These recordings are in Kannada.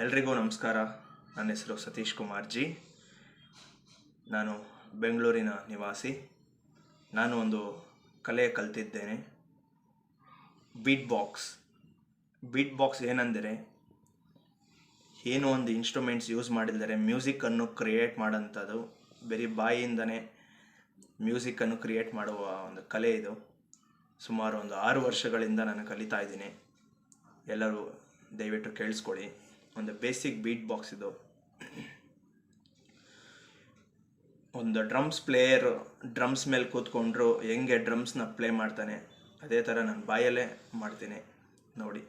ಎಲ್ರಿಗೂ ನಮಸ್ಕಾರ. ನನ್ನ ಹೆಸರು ಸತೀಶ್ ಕುಮಾರ್ ಜಿ ನಾನು ಬೆಂಗಳೂರಿನ ನಿವಾಸಿ. ನಾನು ಒಂದು ಕಲೆ ಕಲ್ತಿದ್ದೇನೆ. ಬೀಟ್ ಬಾಕ್ಸ್ ಬೀಟ್ ಬಾಕ್ಸ್ ಏನಂದರೆ ಏನೋ ಒಂದು ಇನ್ಸ್ಟ್ರೂಮೆಂಟ್ಸ್ ಯೂಸ್ ಮಾಡಿದರೆ ಮ್ಯೂಸಿಕ್ಕನ್ನು ಕ್ರಿಯೇಟ್ ಮಾಡೋಂಥದ್ದು. ಬರೀ ಬಾಯಿಯಿಂದನೇ ಮ್ಯೂಸಿಕ್ಕನ್ನು ಕ್ರಿಯೇಟ್ ಮಾಡುವ ಒಂದು ಕಲೆ ಇದು. ಸುಮಾರು ಒಂದು ಆರು ವರ್ಷಗಳಿಂದ ನಾನು ಕಲಿತಾ ಇದ್ದೀನಿ. ಎಲ್ಲರೂ ದಯವಿಟ್ಟು ಕೇಳಿಸ್ಕೊಳ್ಳಿ. ಒಂದು ಬೇಸಿಕ್ ಬೀಟ್ ಬಾಕ್ಸ್ ಇದು. ಒಂದು ಡ್ರಮ್ಸ್ ಪ್ಲೇಯರು ಡ್ರಮ್ಸ್ ಮೇಲೆ ಕೂತ್ಕೊಂಡ್ರು ಹೆಂಗೆ ಡ್ರಮ್ಸ್ನ ಪ್ಲೇ ಮಾಡ್ತಾನೆ, ಅದೇ ಥರ ನಾನು ಬಾಯಲ್ಲೇ ಮಾಡ್ತೀನಿ, ನೋಡಿ.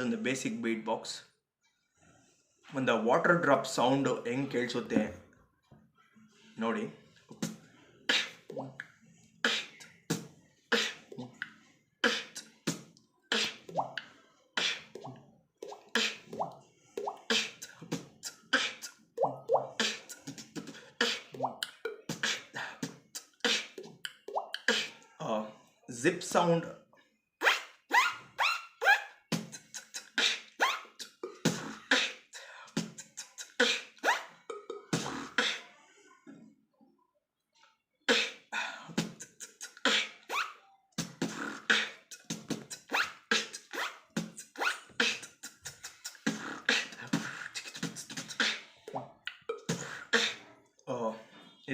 ಇದೊಂದು ಬೇಸಿಕ್ ಬೀಟ್ ಬಾಕ್ಸ್ ಒಂದು ವಾಟರ್ ಡ್ರಾಪ್ ಸೌಂಡು ಹೆಂಗೆ ಕೇಳಿಸುತ್ತೆ ನೋಡಿ ಜಿಪ್ ಸೌಂಡ್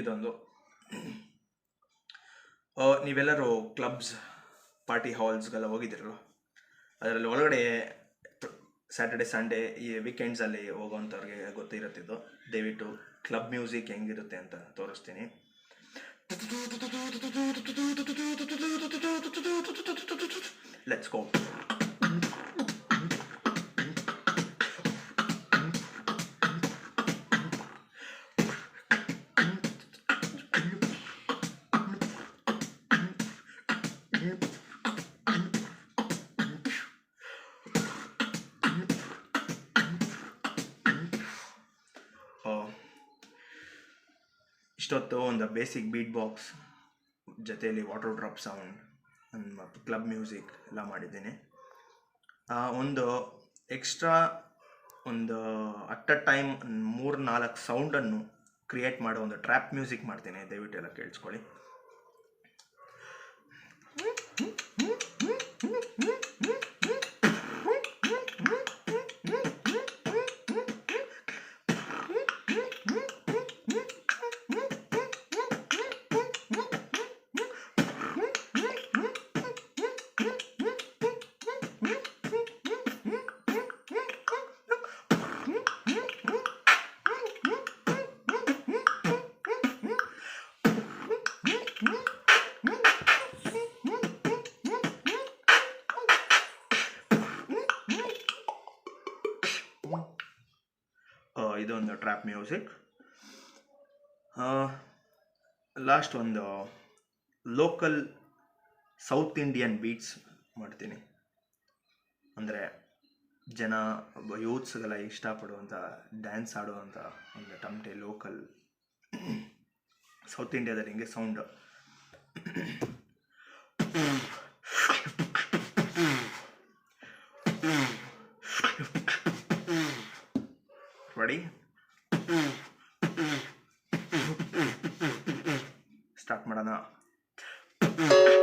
ಇದೊಂದು. ನೀವೆಲ್ಲರೂ ಕ್ಲಬ್ಸ್ ಪಾರ್ಟಿ ಹಾಲ್ಸ್ಗೆಲ್ಲ ಹೋಗಿದ್ದಿರಲ್ಲ ಅದರಲ್ಲಿ ಒಳಗಡೆ ಸ್ಯಾಟರ್ಡೆ ಸಂಡೇ ಈ ವೀಕೆಂಡ್ಸಲ್ಲಿ ಹೋಗೋವಂಥವ್ರಿಗೆ ಗೊತ್ತಿರುತ್ತಿದ್ದು. ದಯವಿಟ್ಟು ಕ್ಲಬ್ ಮ್ಯೂಸಿಕ್ ಹೆಂಗಿರುತ್ತೆ ಅಂತ ತೋರಿಸ್ತೀನಿ. ಲೆಟ್ಸ್ ಗೋ ಇಷ್ಟೊತ್ತು ಒಂದು ಬೇಸಿಕ್ ಬೀಟ್ ಬಾಕ್ಸ್ ಜೊತೆಯಲ್ಲಿ ವಾಟರ್ ಡ್ರಾಪ್ ಸೌಂಡ್ ಮತ್ತು ಕ್ಲಬ್ ಮ್ಯೂಸಿಕ್ ಎಲ್ಲ ಮಾಡಿದ್ದೀನಿ. ಒಂದು ಎಕ್ಸ್ಟ್ರಾ ಒಂದು ಅಟ್ ಅ ಟೈಮ್ ಮೂರು ನಾಲ್ಕು ಸೌಂಡನ್ನು ಕ್ರಿಯೇಟ್ ಮಾಡೋ ಒಂದು ಟ್ರ್ಯಾಪ್ ಮ್ಯೂಸಿಕ್ ಮಾಡ್ತೀನಿ. ದಯವಿಟ್ಟು ಎಲ್ಲ ಕೇಳಿಸ್ಕೊಳ್ಳಿ. Mm-hmm. ಇದೊಂದು ಟ್ರ್ಯಾಪ್ ಮ್ಯೂಸಿಕ್ ಲಾಸ್ಟ್ ಒಂದು ಲೋಕಲ್ ಸೌತ್ ಇಂಡಿಯನ್ ಬೀಟ್ಸ್ ಮಾಡ್ತೀನಿ. ಅಂದರೆ ಜನ ಯೂತ್ಸ್ಗೆಲ್ಲ ಇಷ್ಟಪಡುವಂಥ ಡ್ಯಾನ್ಸ್ ಆಡುವಂಥ ಒಂದು ಟಮಟೆ ಲೋಕಲ್ ಸೌತ್ ಇಂಡಿಯಾದಲ್ಲಿ ಹಿಂಗೆ ಸೌಂಡ್ ಸ್ಟಾರ್ಟ್ ಮಾಡೋಣ.